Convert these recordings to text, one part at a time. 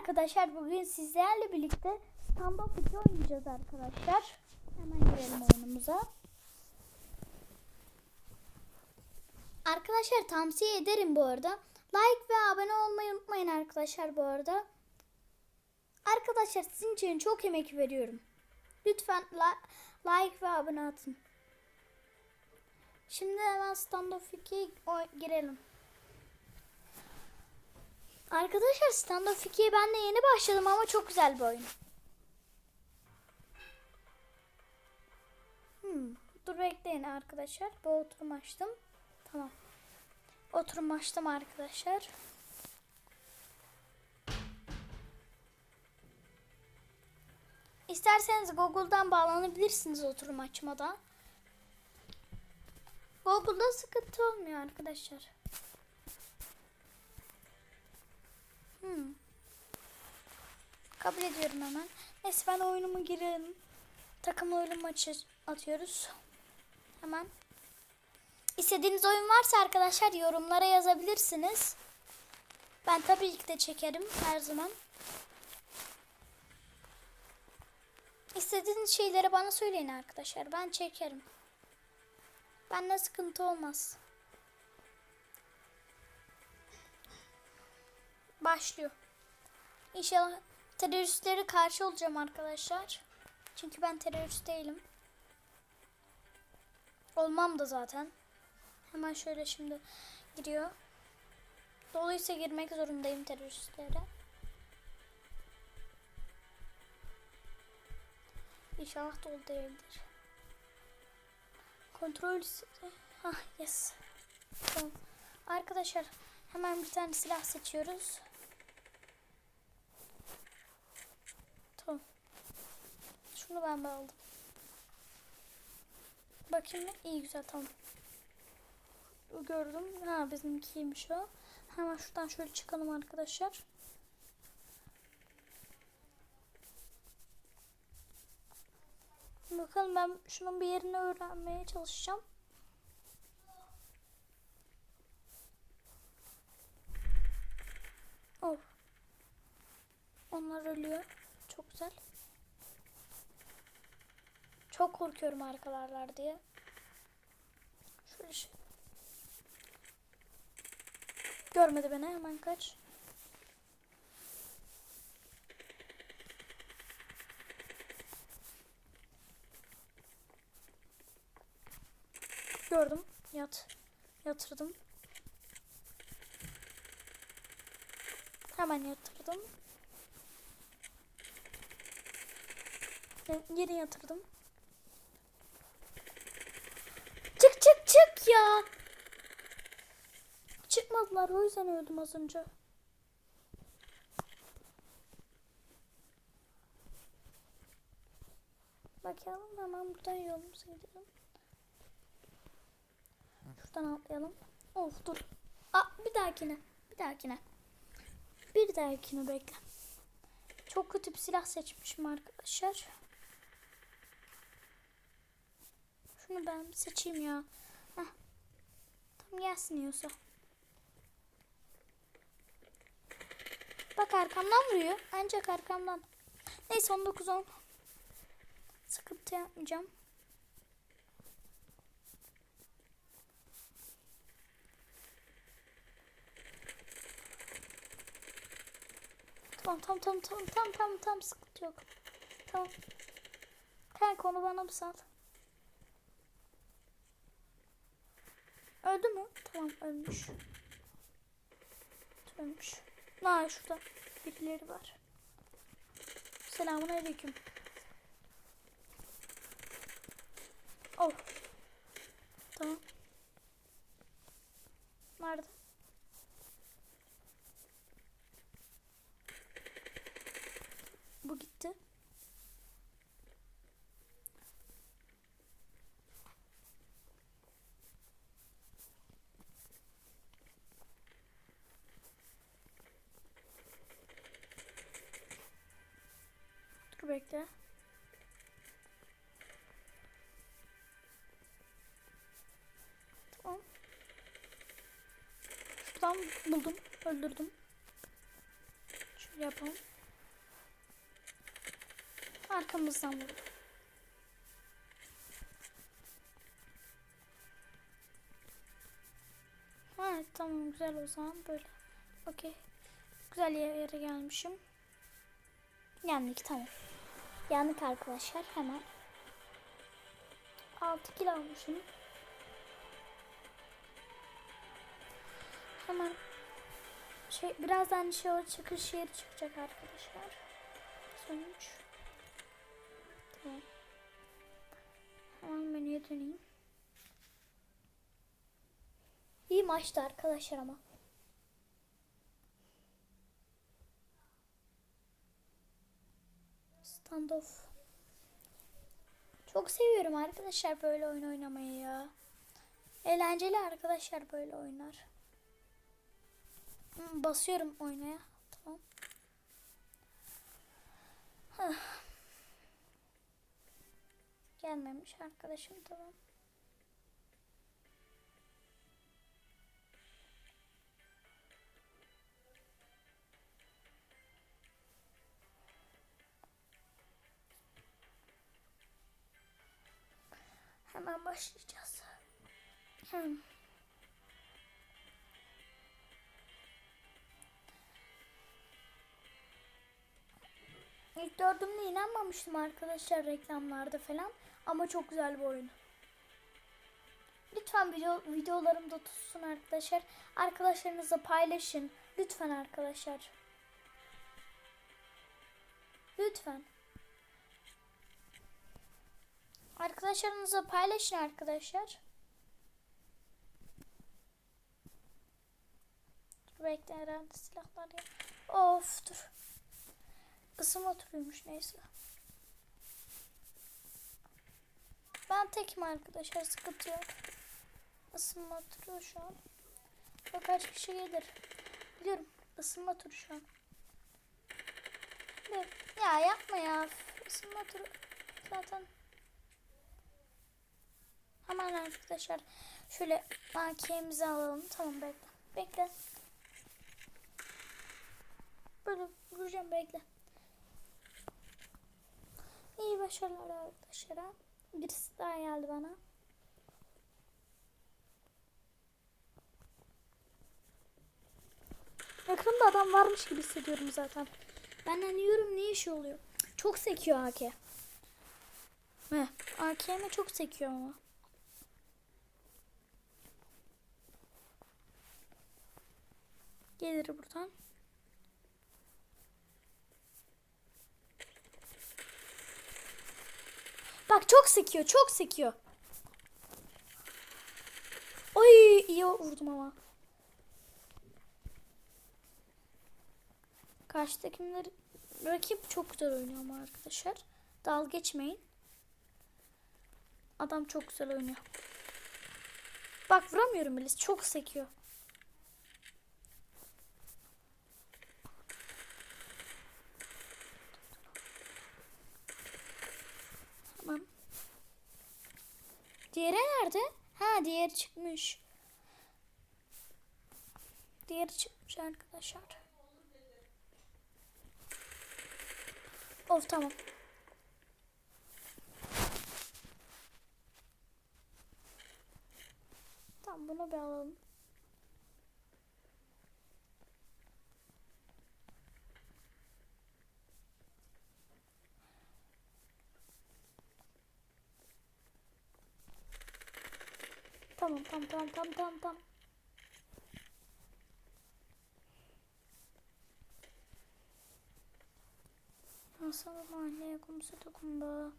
arkadaşlar bugün sizlerle birlikte stand-up 2 oynayacağız arkadaşlar. Hemen girelim oyunumuza. Arkadaşlar tavsiye ederim bu arada. Like ve abone olmayı unutmayın arkadaşlar bu arada. Arkadaşlar sizin için çok emek veriyorum. Lütfen like ve abone atın. Şimdi hemen stand-up 2'ye oy- girelim. Arkadaşlar Stand Up 2'ye ben de yeni başladım ama çok güzel bir oyun. Hmm. Dur bekleyin arkadaşlar. Bu oturum açtım. Tamam. Oturum açtım arkadaşlar. İsterseniz Google'dan bağlanabilirsiniz oturum açmadan. Google'da sıkıntı olmuyor arkadaşlar. Hmm. Kabul ediyorum hemen. Neyse ben oyunumu girelim. Takım oyunu maçı atıyoruz. Hemen. İstediğiniz oyun varsa arkadaşlar yorumlara yazabilirsiniz. Ben tabii ki de çekerim her zaman. İstediğiniz şeyleri bana söyleyin arkadaşlar. Ben çekerim. Bende sıkıntı olmaz. Başlıyor. İnşallah teröristlere karşı olacağım arkadaşlar. Çünkü ben terörist değilim. Olmam da zaten. Hemen şöyle şimdi giriyor. Dolayısıyla girmek zorundayım teröristlere. İnşallah dolu değildir. Kontrol Ah yes. Tamam. Arkadaşlar hemen bir tane silah seçiyoruz. Tamam. Şunu ben de aldım. Bakayım mı? İyi güzel tamam. Gördüm. Ha bizimkiymiş o. Hemen şuradan şöyle çıkalım arkadaşlar. Bakalım ben şunun bir yerini öğrenmeye çalışacağım. Oh. Onlar ölüyor. Çok güzel. Çok korkuyorum arkalarlar diye. Şöyle şey. Görmedi beni hemen kaç. Gördüm. Yat. Yatırdım. Hemen yatırdım. Yere yatırdım. Çık ya. Çıkmadılar o yüzden öldüm az önce. Bakalım hemen buradan yolumuza gidelim. Şuradan atlayalım. Of dur. Aa, bir dahakine. Bir dahakine. Bir dahakine bekle. Çok kötü bir silah seçmişim arkadaşlar. Şunu ben seçeyim ya. Heh. Tam gelsin. Bak arkamdan vuruyor. Ancak arkamdan. Neyse 19 10. Sıkıntı yapmayacağım. Tamam tamam tamam tamam tamam tamam tamam sıkıntı yok. Tamam. Kanka onu bana mı sal? Öldü mü? Tamam ölmüş. Ölmüş. Aa şurada birileri var. Selamun aleyküm. Oh. Tamam. Nerede? Bu gitti. Dur bekle. Tamam. Şuradan buldum. Öldürdüm. Şöyle yapalım. Arkamızdan vuralım. Ha tamam güzel o zaman böyle. Okey. Güzel yere gelmişim. Yendik tamam. Yandık arkadaşlar hemen. 6 kilo almışım. Hemen şey birazdan şey o çıkış yeri çıkacak arkadaşlar. Sonuç. Tamam. Hemen menüye döneyim. İyi maçtı arkadaşlar ama. Standoff. Çok seviyorum arkadaşlar böyle oyun oynamayı ya. Eğlenceli arkadaşlar böyle oynar. Hmm, Basıyorum oynaya. Tamam. Hah. Gelmemiş arkadaşım tamam. Başlayacağız. Hmm. İlk gördüğümde inanmamıştım arkadaşlar reklamlarda falan. Ama çok güzel bir oyun. Lütfen video, videolarımda tutsun arkadaşlar. Arkadaşlarınızla paylaşın. Lütfen arkadaşlar. Lütfen. Arkadaşlarınızla paylaşın arkadaşlar. Bekle herhalde silahlar ya. Of dur. Isınma turuymuş neyse. Ben tekim arkadaşlar sıkıntı yok. Isınma turu şu an. Ve kaç kişi gelir. Biliyorum ısınma turu şu an. Ya yapma ya. Isınma turu zaten. Hemen arkadaşlar şöyle AK'mizi alalım. Tamam bekle. Bekle. Böyle vuracağım bekle. İyi başarılar arkadaşlar. Birisi daha geldi bana. Yakında adam varmış gibi hissediyorum zaten. Ben hani yorum ne işi oluyor? Çok sekiyor AK. Heh, AK'me çok sekiyor ama. Gelir buradan. Bak çok sekiyor, çok sekiyor. Oy iyi vurdum ama. Karşıdakiler rakip çok güzel oynuyor ama arkadaşlar. Dal geçmeyin. Adam çok güzel oynuyor. Bak vuramıyorum Melis. Çok sekiyor. Tamam. Diğeri nerede? Ha diğeri çıkmış. Diğeri çıkmış arkadaşlar. Of tamam. Tamam bunu bir alalım. Tamam tamam tamam tamam tamam tamam. Nasıl mahalleye kumsa dokunma.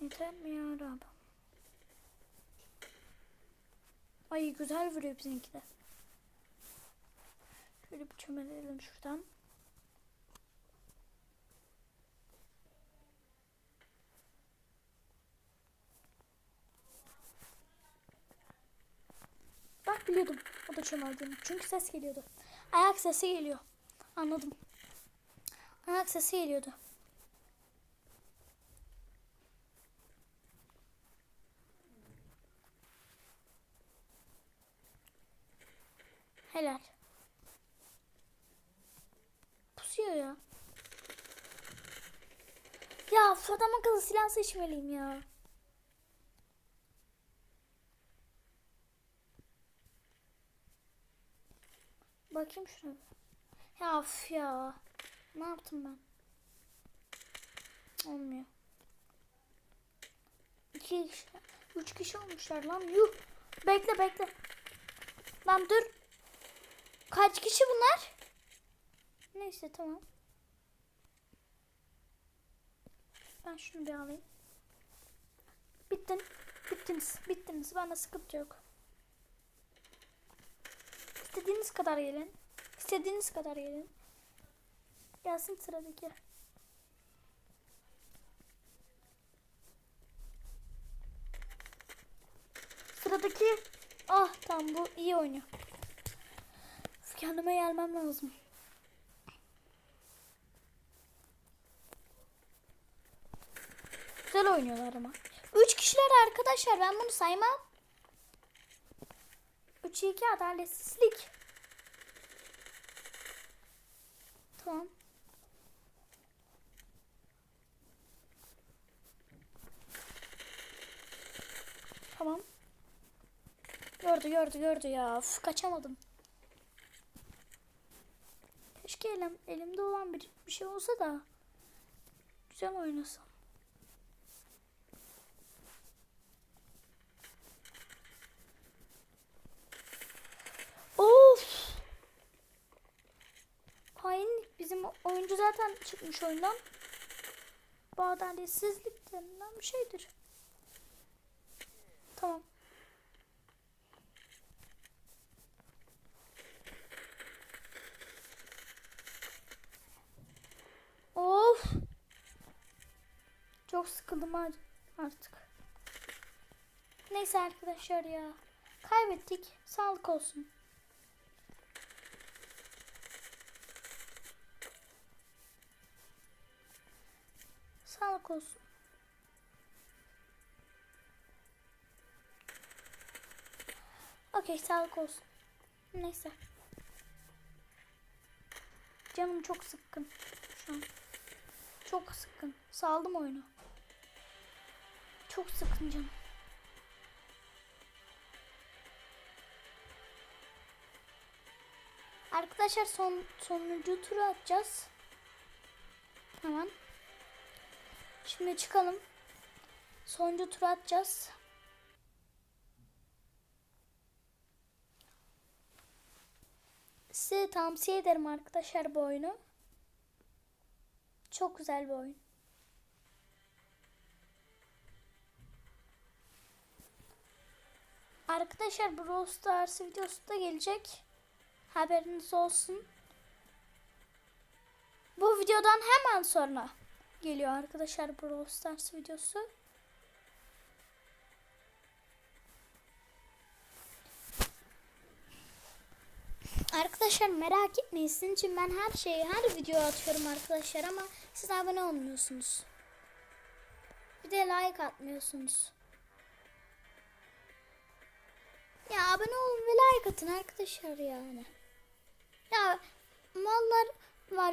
Yeter mi ya Rabbim? Ay güzel vuruyor bizimki de. Şöyle bir çömeleyelim şuradan. biliyordum o da çınladığını. Çünkü ses geliyordu. Ayak sesi geliyor. Anladım. Ayak sesi geliyordu. Helal. Pusuyor ya. Ya şu adam akıllı silah seçmeliyim ya. Bakayım şuna. Ya of ya. Ne yaptım ben? Olmuyor. İki kişi, üç kişi olmuşlar lan. Yuh. Bekle bekle. Lan dur. Kaç kişi bunlar? Neyse tamam. Ben şunu bir alayım. Bittin. Bittiniz. Bittiniz. Bana sıkıntı yok. İstediğiniz kadar gelin. İstediğiniz kadar gelin. Gelsin sıradaki. Sıradaki. Ah tamam bu iyi oynuyor. Kendime gelmem lazım. Güzel oynuyorlar ama. Üç kişiler arkadaşlar ben bunu saymam. 3 2 adaletsizlik. Tamam. Tamam. Gördü gördü gördü ya. Uf, kaçamadım. Keşke elim, elimde olan bir, bir şey olsa da güzel oynasam. Zaten çıkmış oyundan. Bu adaletsizlik denilen bir şeydir. Tamam. Of. Çok sıkıldım ar- artık. Neyse arkadaşlar ya. Kaybettik. Sağlık olsun. Olsun. Okey sağlık olsun. Neyse. Canım çok sıkkın şu an. Çok sıkkın. Saldım oyunu. Çok sıkkın canım. Arkadaşlar son sonuncu turu atacağız. Hemen. Şimdi çıkalım. Sonuncu tur atacağız. Size tavsiye ederim arkadaşlar bu oyunu. Çok güzel bir oyun. Arkadaşlar Brawl Stars videosu da gelecek. Haberiniz olsun. Bu videodan hemen sonra geliyor arkadaşlar Brawl Stars videosu. Arkadaşlar merak etmeyin. Sizin için ben her şeyi, her video atıyorum arkadaşlar ama siz abone olmuyorsunuz. Bir de like atmıyorsunuz. Ya abone olun ve like atın arkadaşlar yani. Ya mallar var